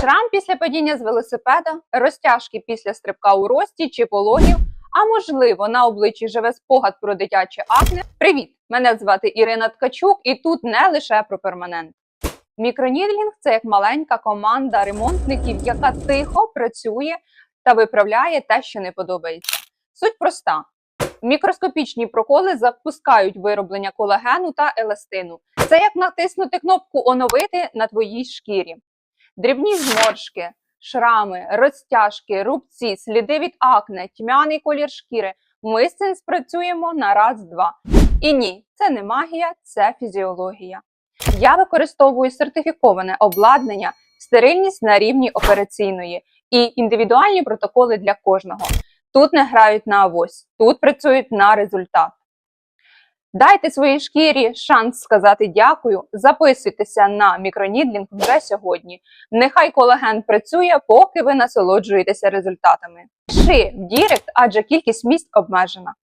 Шрам після падіння з велосипеда, розтяжки після стрибка у рості чи пологів, а можливо, на обличчі живе спогад про дитяче акне. Привіт! Мене звати Ірина Ткачук, і тут не лише про перманент. Мікронідлінг це як маленька команда ремонтників, яка тихо працює та виправляє те, що не подобається. Суть проста: мікроскопічні проколи запускають вироблення колагену та еластину. Це як натиснути кнопку Оновити на твоїй шкірі. Дрібні зморшки, шрами, розтяжки, рубці, сліди від акне, тьмяний колір шкіри. Ми з цим спрацюємо на раз-два. І ні, це не магія, це фізіологія. Я використовую сертифіковане обладнання, стерильність на рівні операційної і індивідуальні протоколи для кожного. Тут не грають на авось, тут працюють на результат. Дайте своїй шкірі шанс сказати дякую. Записуйтеся на мікронідлінг вже сьогодні. Нехай колаген працює, поки ви насолоджуєтеся результатами. Пиши в Дірект, адже кількість місць обмежена.